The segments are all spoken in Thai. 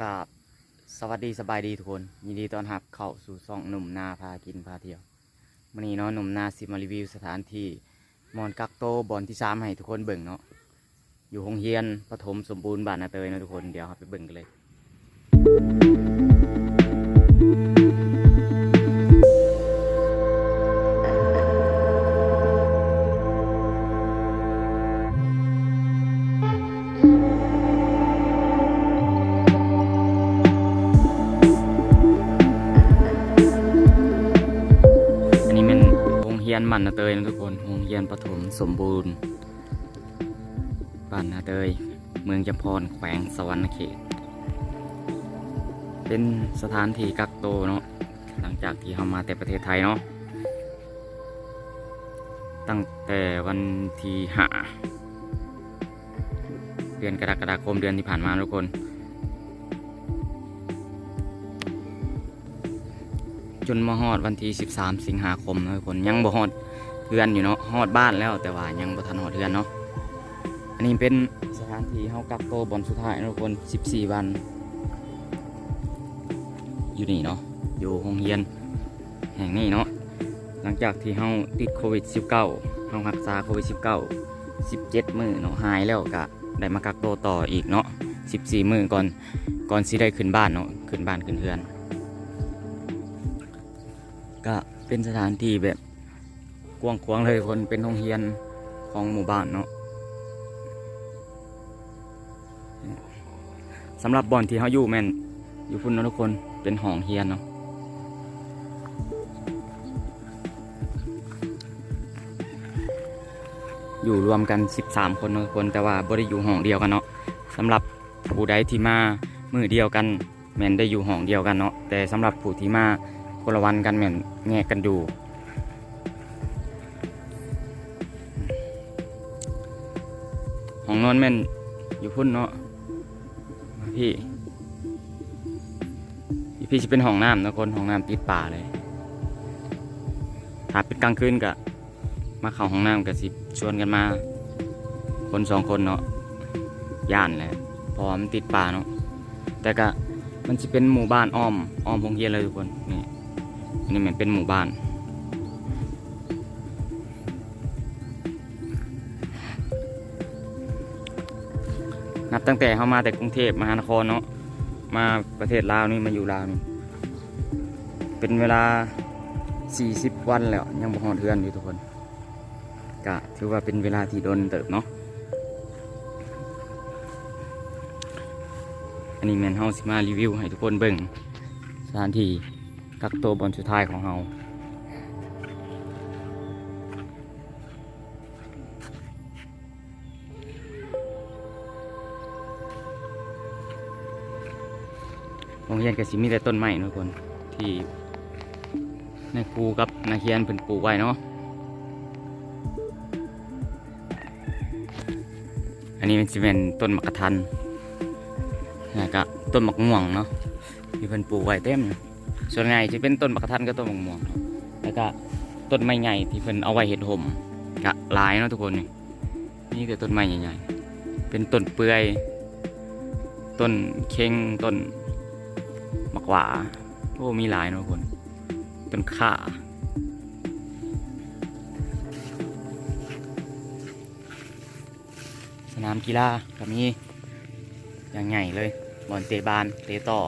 กับสวัสดีสบายดีทุกคน ยินดีต้อนรับเข้าสู่ซ่องหนุ่มนาพากินพาเที่ยววันนี้เนาะหนุ่มนาสิมารีวิวสถานที่มอนกักโตบอลที่สามให้ทุกคนเบิ่งเนาะอยู่หงเฮียนปฐมสมบูรณ์บ้านนาเตยเนาะทุกคนเดี๋ยวเราไปเบิ่งกันเลย นมันนาเตยนะทุกคนโรงเรียนปฐมสมบูรณ์บ้านนาเตย เมืองจำพรแขวงสวรรณเขต เป็นสถานที่กักโตวเนาะหลังจากที่เรามาแต่ประเทศไทยเนาะตั้งแต่วันที่ห้าเดือนกรกฎาคมเดือนที่ผ่านมาทุกคน จนมาฮอดวันที่ 13 สิงหาคมนะทุกคนยังบ่ฮอดเพื่อนอยู่เนาะฮอดบ้านแล้วแต่ว่ายังบ่ทันฮอดเพื่อนเนาะอันนี้เป็นสถานที่เฮากักโตวบอนสุดท้ายนะทุกคน 14 วัน อยู่นี่เนาะอยู่โรงเรียนแห่งนี้เนาะหลังจากที่เฮาติดโควิด 19 เฮารักษาโควิด 19 17 มื้อเนาะหายแล้วก็ได้มากักโตวต่ออีกเนาะ14 มื้อก่อนก่อนสิได้ขึ้นบ้านเนาะขึ้นบ้านขึ้นเรือน ก็เป็นสถานที่แบบกว้างขวางเลยคนเป็นโรงเรียนของหมู่บ้านเนาะสำหรับบอนที่เขาอยู่แม่นอยู่พุ่นเนาะทุกคนเป็นห้องเฮียนเนาะอยู่รวมกัน 13 คนเนาะทุกคนแต่ว่าบ่ได้อยู่ห้องเดียวกันเนาะสำหรับผู้ใดที่มามือเดียวกันแม่นได้อยู่ห้องเดียวกันเนาะแต่สำหรับผู้ที่มา คนละวันกันเหมือนแงกกันดูห้องนอนแม่นอยู่พุ่นเนาะพี่พี่จะเป็นห้องน้ำนะคนห้องน้ำติดป่าเลยถ้าเป็นกลางคืนก็มาเข้าห้องน้ำก็สิชวนกันมา คนสองคนเนาะย่านแหละพอมันติดป่าเนาะแต่ก็มันจะเป็นหมู่บ้านอ้อมอ้อมพงเฮียนเลยทุกคนนี่ นนี้เหมือนเป็นหมู่บ้าน นับตั้งแต่เข้ามาแต่กรุงเทพมหานครเนาะมาประเทศลาวนี่มาอยู่ลาวนี่เป็นเวลา 40 วันแล้ว ยังบ่ฮอดเทือนอยู่ทุกคนก็ถือว่าเป็นเวลาที่โดนเติบเนาะอันนี้แมนเฮาสิมารีวิวให้ทุกคนเบิ่งสถานที่ กักตัวบนสุดท้ายของเราโรงเรียนกสิมีแต่ต้นไม้นะทุกคนที่ในครูกับนักเรียนเพิ่นปลูกไว้เนาะ อันนี้มันสิเป็นต้นมะกะทันแล้วก็ต้นมะม่วงเนาะที่เพิ่นปลูกไว้เต็มอยู่ ส่วนใหญ่จะเป็นต้นมะกะทันกับต้นมะม่วงแล้วก็ต้นไม้ใหญ่ที่เพิ่นเอาไว้เห็ดห่มกะหลายเนาะทุกคนนี่นี่แต่ต้นไม้ใหญ่ๆเป็นต้นเปื่อยต้นเค็งต้นมะกหวาโอ้มีหลายเนาะทุกคนต้นข่าสนามกีฬาก็มีอย่างใหญ่เลยบอลเตะบานเตะต่อ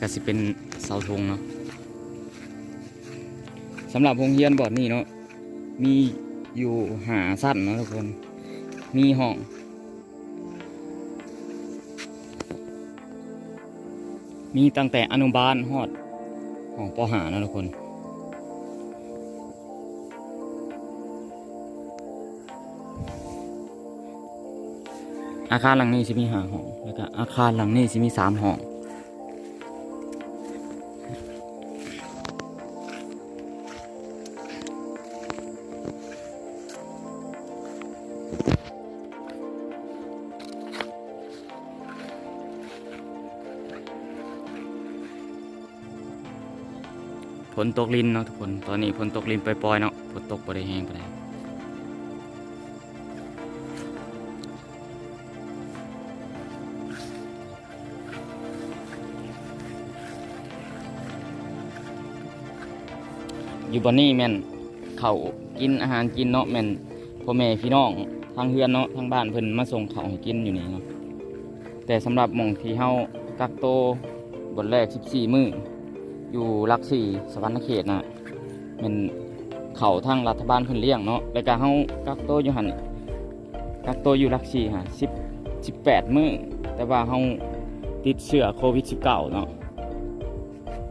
ก็สิเป็นเสาธงเนาะสำหรับโรงเรียนบอดนี้เนาะมีอยู่หาสั้นเนาะทุกคน มีห้องมีตั้งแต่อนุบาลฮอดห้องปหานะทุกคน อาคารหลังนี้จะมีหาห้องแล้วก็อาคารหลังนี้จะมีสามห้อง นตกลินเนาะทุกคน ตอนนี้ฝนตกลินปล่อยๆเนาะฝนตกบ่ได้แห้งไปานใดอยู่บอนนี้แม่นเขากินอาหารกินเนาะแม่นพ่อแม่พี่น้องทางเฮือนเนาะทางบ้านเพิ่นมาส่งเขาให้กินอยู่นี่เนาะแต่สำหรับหม่องที่เฮากักโตวบนแรก 14 มื้อ อยู่หลักสี่สวรรณเขตนะแม่นเขาทางรัฐบาลเพิ่นเลี้ยงเนาะแล้วก็เฮากักโตวอยู่หั่นกักโตวอยู่หลักสี่ฮะ10 18มื้อแต่ว่าเฮาติดเชื้อโควิด 19 เนาะ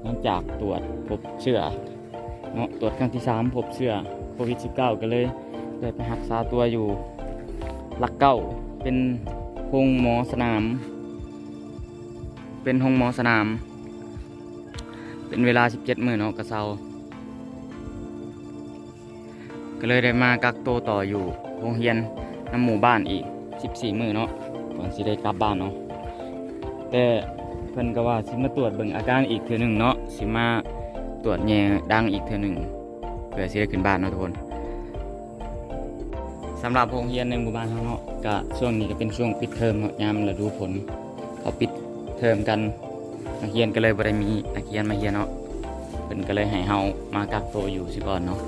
หลังจากตรวจพบเชื้อเนาะตรวจครั้งที่สามพบเชื้อโควิด -19 ก็เลยได้ไปรักษาตัวอยู่ลักเก้าเป็นโรงหมอสนาม เป็นโรงหมอสนาม เป็นเวลา 17มื้อเนาะกระเซาก็เลยได้มากักตัวต่ออยู่โรงเรียนน้ำหมู่บ้านอีก 14 มื้อเนาะก่อนสิได้กลับบ้านเนาะแต่เพิ่นก็ว่าสิมาตรวจเบิ่งอาการอีกเทื่อหนึงเนาะสิมาตรวจแยดังอีกเทื่อหนึ่งเพื่อสิได้ขึ้นบ้านเนาะทุกคนสำหรับโรงเรียนในหมู่บ้านเราเนาะก็ช่วงนี้ก็เป็นช่วงปิดเทอมเนาะยามฤดูฝนเขาปิดเทอมกัน นักเรียนก็เลยบ่ได้มีนักเรียนมาเรียนเนาะเพิ่นก็เลยให้เฮามากักตัวอยู่สิก่อนเนาะ